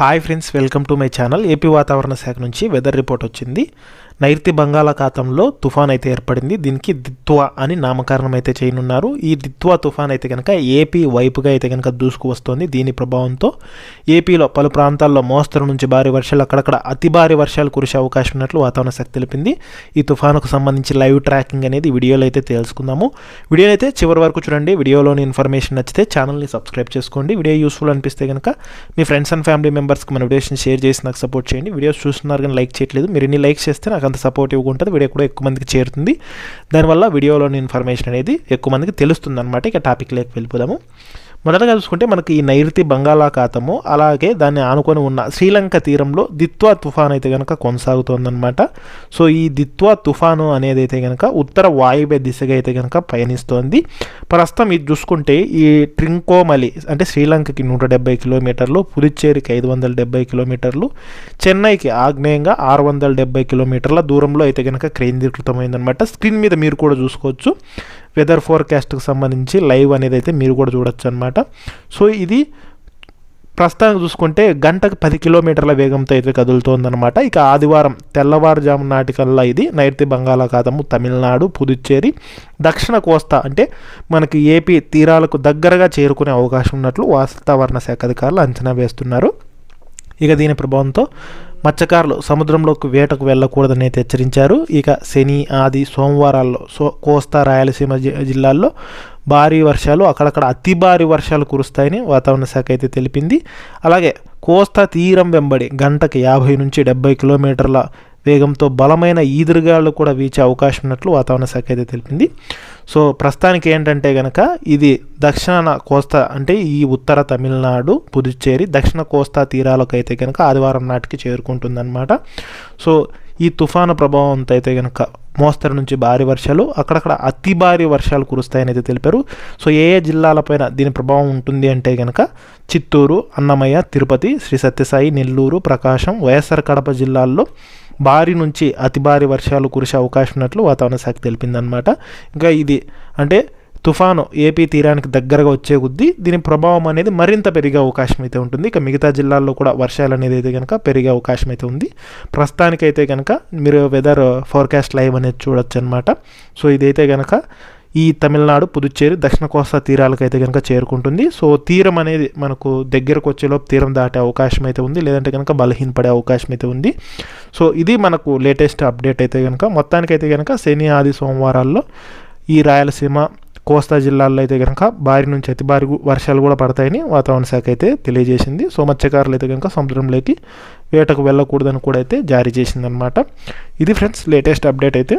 Hi friends welcome to my channel AP వాతావరణ శాఖ నుంచి వెదర్ రిపోర్ట్ వచ్చింది. నైరుతి బంగాళాఖాతంలో తుఫాన్ అయితే ఏర్పడింది. దీనికి దిత్వా అని నామకరణం అయితే చేయనున్నారు. ఈ దిత్వా తుఫాన్ అయితే కనుక ఏపీ వైపుగా అయితే కనుక దూసుకు వస్తోంది. దీని ప్రభావంతో ఏపీలో పలు ప్రాంతాల్లో మోస్తరు నుంచి భారీ వర్షాలు అక్కడక్కడ అతి భారీ వర్షాలు కురిసే అవకాశం ఉన్నట్లు వాతావరణ శాఖ తెలిపింది. ఈ తుఫానుకు సంబంధించి లైవ్ ట్రాకింగ్ అనేది వీడియోలో అయితే తెలుసుకుందాము. వీడియో అయితే చివరి వరకు చూడండి. వీడియోలోని ఇన్ఫర్మేషన్ నచ్చితే ఛానల్ని సబ్స్క్రైబ్ చేసుకోండి. వీడియో యూస్ఫుల్ అనిపిస్తే కనుక మీ ఫ్రెండ్స్ అండ్ ఫ్యామిలీ మెంబర్స్కి మన వీడియోస్ని షేర్ చేసి నాకు సపోర్ట్ చేయండి. వీడియోస్ చూస్తున్నారు కానీ లైక్ చేయట్లేదు. మీరు ఎన్ని లైక్స్ చేస్తే నాకు అంత సపోర్టివ్గా ఉంటుంది వీడియో కూడా ఎక్కువ మందికి చేరుతుంది. దానివల్ల వీడియోలోని ఇన్ఫర్మేషన్ అనేది ఎక్కువ మందికి తెలుస్తుంది అనమాట ఇక టాపిక్ లేక వెళ్ళిపోదాము. మొదటగా చూసుకుంటే మనకి ఈ నైరుతి బంగాళాఖాతము అలాగే దాన్ని ఆనుకొని ఉన్న శ్రీలంక తీరంలో దిత్వా తుఫాన్ అయితే కనుక కొనసాగుతోందనమాట సో ఈ దిత్వా తుఫాను అనేది అయితే కనుక ఉత్తర వాయువ్య దిశగా అయితే కనుక పయనిస్తోంది. ప్రస్తుతం ఇది చూసుకుంటే ఈ ట్రింకోమలి అంటే శ్రీలంకకి నూట డెబ్బై కిలోమీటర్లు పుదుచ్చేరికి ఐదు వందల డెబ్బై కిలోమీటర్లు చెన్నైకి ఆగ్నేయంగా ఆరు వందల డెబ్బై కిలోమీటర్ల దూరంలో అయితే కనుక కేంద్రీకృతమైందనమాట స్క్రీన్ మీద మీరు కూడా చూసుకోవచ్చు. వెదర్ ఫోర్కాస్ట్కి సంబంధించి లైవ్ అనేది అయితే మీరు కూడా చూడొచ్చు అనమాట సో ఇది ప్రస్తుతానికి చూసుకుంటే గంటకు పది కిలోమీటర్ల వేగంతో అయితే కదులుతోందనమాట ఇక ఆదివారం తెల్లవారుజాము నాటికల్లా ఇది. నైరుతి బంగాళాఖాతము తమిళనాడు పుదుచ్చేరి దక్షిణ కోస్తా అంటే మనకి ఏపీ తీరాలకు దగ్గరగా చేరుకునే అవకాశం ఉన్నట్లు వాతావరణ శాఖ అధికారులు అంచనా వేస్తున్నారు. ఇక దీని ప్రభావంతో మత్స్యకారులు సముద్రంలోకి వేటకు వెళ్ళకూడదని అయితే హెచ్చరించారు. ఇక శని ఆది సోమవారాల్లో సో కోస్తా రాయలసీమ జిల్లాల్లో భారీ వర్షాలు అక్కడక్కడ అతి భారీ వర్షాలు కురుస్తాయని వాతావరణ శాఖ అయితే తెలిపింది. అలాగే కోస్తా తీరం వెంబడి గంటకి యాభై నుంచి డెబ్బై కిలోమీటర్ల వేగంతో బలమైన ఈదురుగాలు కూడా వీచే అవకాశం ఉన్నట్లు వాతావరణ శాఖ అయితే తెలిపింది. సో ప్రస్తుతానికి ఏంటంటే కనుక ఇది దక్షిణ కోస్తా అంటే ఈ ఉత్తర తమిళనాడు పుదుచ్చేరి దక్షిణ కోస్తా తీరాలకు అయితే కనుక ఆదివారం నాటికి చేరుకుంటుందన్నమాట. సో ఈ తుఫాను ప్రభావంతో అయితే కనుక మోస్తరు నుంచి భారీ వర్షాలు అక్కడక్కడ అతి భారీ వర్షాలు కురుస్తాయని అయితే తెలిపారు. సో ఏ ఏ జిల్లాలపైన దీని ప్రభావం ఉంటుంది అంటే కనుక చిత్తూరు అన్నమయ్య తిరుపతి శ్రీ సత్యసాయి నెల్లూరు ప్రకాశం వైఎస్ఆర్ కడప జిల్లాల్లో భారీ నుంచి అతి భారీ వర్షాలు కురిసే అవకాశం ఉన్నట్లు వాతావరణ శాఖ తెలిపిందనమాట ఇంకా ఇది అంటే తుఫాను ఏపీ తీరానికి దగ్గరగా వచ్చే కొద్దీ దీని ప్రభావం అనేది మరింత పెరిగే అవకాశం అయితే ఉంటుంది. ఇక మిగతా జిల్లాల్లో కూడా వర్షాలు అనేది అయితే కనుక పెరిగే అవకాశం అయితే ఉంది. ప్రస్తుతానికైతే కనుక మీరు వెదర్ ఫోర్కాస్ట్ లైవ్ అనేది చూడొచ్చు అనమాట సో ఇదైతే కనుక ఈ తమిళనాడు పుదుచ్చేరి దక్షిణ కోస్తా తీరాలకు అయితే కనుక చేరుకుంటుంది. సో తీరం అనేది మనకు దగ్గరకు వచ్చేలోపు తీరం దాటే అవకాశం అయితే ఉంది. లేదంటే కనుక బలహీనపడే అవకాశం అయితే ఉంది. సో ఇది మనకు లేటెస్ట్ అప్డేట్ అయితే కనుక మొత్తానికైతే కనుక శని ఆది సోమవారాల్లో ఈ రాయలసీమ కోస్తా జిల్లాల్లో అయితే కనుక భారీ నుంచి అతి భారీ వర్షాలు కూడా పడతాయని వాతావరణ శాఖ అయితే తెలియజేసింది. సో మత్స్యకారులు అయితే కనుక సముద్రంలోకి వేటకు వెళ్ళకూడదని కూడా అయితే జారీ చేసిందనమాట ఇది ఫ్రెండ్స్ లేటెస్ట్ అప్డేట్ అయితే.